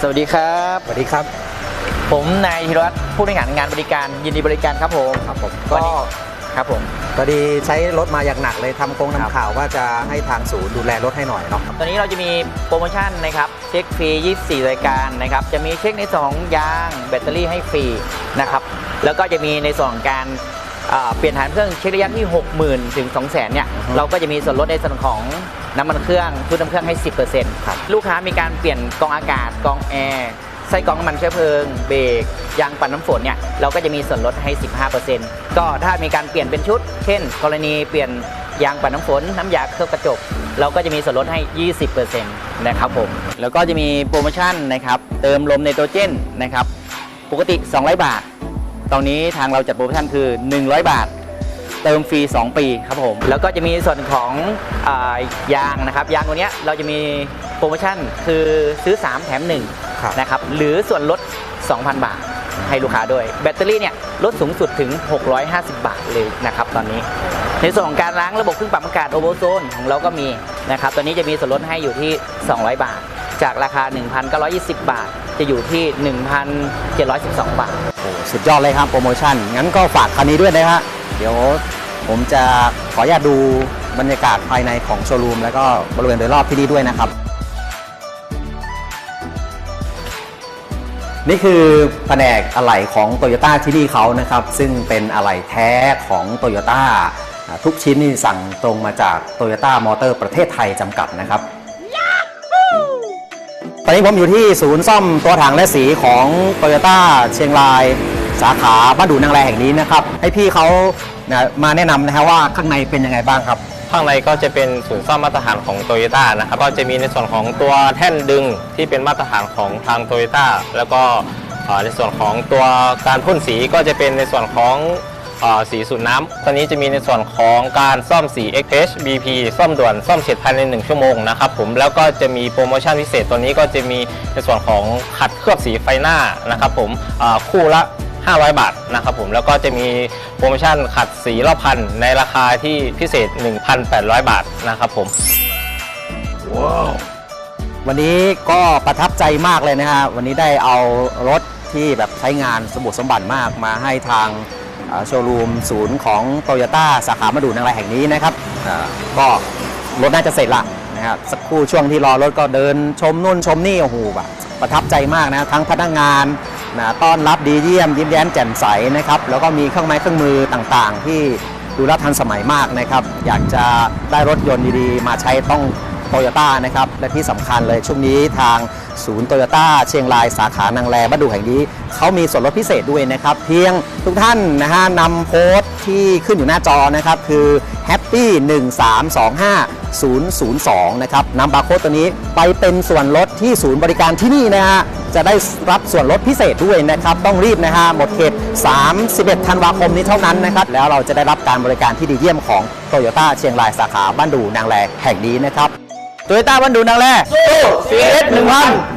สวัสดีครับ สวัสดีครับ ผมนายธีรวัตรผู้บริหารงานบริการยินดีบริการครับผมครับผมก็ก็ครับผมพอดีใช้รถมาอย่างหนักเลยทำโครงครับนำข่าวว่าจะให้ทางศูนย์ดูแลรถให้หน่อยเนาะตอนนี้เราจะมีโปรโมชั่นนะครับเช็คฟรี 24 รายการนะครับจะมีเช็คในส่วนของยางแบตเตอรี่ให้ฟรีนะครับแล้วก็จะมีในส่วนของการ อ่าเปลี่ยนฐานเครื่องเช็คระยะที่ 60,000 ถึง 200,000 เนี่ย เราก็จะมีส่วนลดในส่วนของน้ำมันเครื่องชุดน้ำเครื่องให้ 10%ครับลูกค้ามีการเปลี่ยนกรองอากาศกรองแอร์ไส้กรองน้ำมันเชื้อเพลิง เบรกยางปัดน้ำฝนเนี่ยเราก็จะมีส่วนลดให้ 15%ก็ถ้ามีการเปลี่ยนเป็นชุด เช่น กรณีเปลี่ยนยางปัดน้ำฝน น้ำยาเคลือบกระจก เราก็จะมีส่วนลดให้ 20%นะครับผม แล้วก็จะมีโปรโมชั่นนะครับ เติมลมไนโตรเจนนะครับ ปกติ 200 บาท ตอนนี้ทางเราจัดโปรโมชั่นคือ 100 บาท เติมฟรี 2 ปีครับผม แล้วก็จะมีส่วนของอายางนะครับ ยางตัวเนี้ยเราจะมีโปรโมชั่นคือซื้อ 3 แถมครับ1นะครับ หรือส่วนลด 2,000 บาทให้ลูกค้าด้วย แบตเตอรี่เนี่ยลดสูงสุดถึง 650 บาทเลยนะครับตอนนี้ ในส่วนของการล้างระบบเครื่องปรับอากาศโอโบโซนของเราก็มีนะครับตอนนี้จะมีส่วนลดให้อยู่ที่ 200 บาท จากราคา 1,920 บาท จะอยู่ที่ 1,712 บาทโอ้สุดยอดเลยครับโปรโมชั่น งั้นก็ฝากคันนี้ด้วยนะฮะเดี๋ยวผมจะขออนุญาตดูบรรยากาศภายในของโชว์รูม แล้วก็บริเวณโดยรอบที่นี่ด้วยนะครับ นี่คือแผนกอะไหล่ของโตโยต้าที่นี่เขานะครับ ซึ่งเป็นอะไหล่แท้ของโตโยต้าทุกชิ้นนี่สั่งตรงมาจากโตโยต้ามอเตอร์ประเทศไทยจำกัดนะครับ ตอนนี้ผมอยู่ที่ศูนย์ซ่อมตัวถังและสีของโตโยต้าเชียงราย สาขาบ้านดูนางแรแห่งนี้นะครับ ให้พี่เขานะมาแนะนำนะฮะว่าข้างในเป็นยังไงบ้างครับ ข้างในก็จะเป็นศูนย์ซ่อมมาตรฐานของโตโยต้านะครับก็จะมีในส่วนของตัวแท่นดึงที่เป็นมาตรฐานของทางโตโยต้าแล้วก็ในส่วนของตัวการพ่นสีก็จะเป็นในส่วนของ สีสูตรน้ำตอนนี้จะมีในส่วนของการซ่อมสี XH BP ซ่อมด่วนซ่อมเสร็จภายใน 1 ชั่วโมงนะครับผมแล้วก็จะมีโปรโมชั่นพิเศษตัวนี้ก็จะมีในส่วนของขัดเคลือบสีไฟหน้านะครับผมเอ่อคู่ละ500 บาทนะครับผมแล้วก็จะมีโปรโมชั่นขัดสีรอบพันในราคาที่พิเศษ 1,800 บาทนะครับผมวันนี้ก็ประทับใจมากเลยนะฮะวันนี้ได้เอารถที่แบบใช้งานสมบูรณ์สมบัติมากมาให้ทางเอ่อ โชว์รูมศูนย์ของโตโยต้าสาขามาดูนางรายแห่งนี้นะครับอ่าก็รถน่าจะเสร็จละนะครับสักครู่ช่วงที่รอรถก็เดินชมนู่นชมนี่โอ้โหแบบประทับใจมากนะทั้งพนักงานนะต้อนรับดีเยี่ยมยิ้มแย้มแจ่มใสนะครับแล้วก็มีเครื่องไม้เครื่องมือต่างๆ ที่ดูแลวทันสมัยมากนะครับ อยากจะได้รถยนต์ดีๆ มาใช้ต้อง โตโยต้านะครับและที่สำคัญเลยช่วงนี้ทางศูนย์โตโยต้าเชียงรายสาขานางแลบ้านดูแห่งนี้เขามีส่วนลดพิเศษด้วยนะครับ เพียงทุกท่านนะฮะนำโค้ดที่ขึ้นอยู่หน้าจอนะครับคือ happy 1 3 2 5 0 0 2นะครับนำบาร์โค้ดตัวนี้ไปเป็นส่วนลดที่ศูนย์บริการที่นี่นะฮะจะได้รับส่วนลดพิเศษด้วยนะครับ ต้องรีบนะฮะหมดเขต 31 ธันวาคมนี้เท่านั้นนะครับ แล้วเราจะได้รับการบริการที่ดีเยี่ยมของโตโยต้าเชียงรายสาขาบ้านดูนางแลแห่งนี้นะครับ โตโยต้าบันดูนังแร่สู้ CS 1000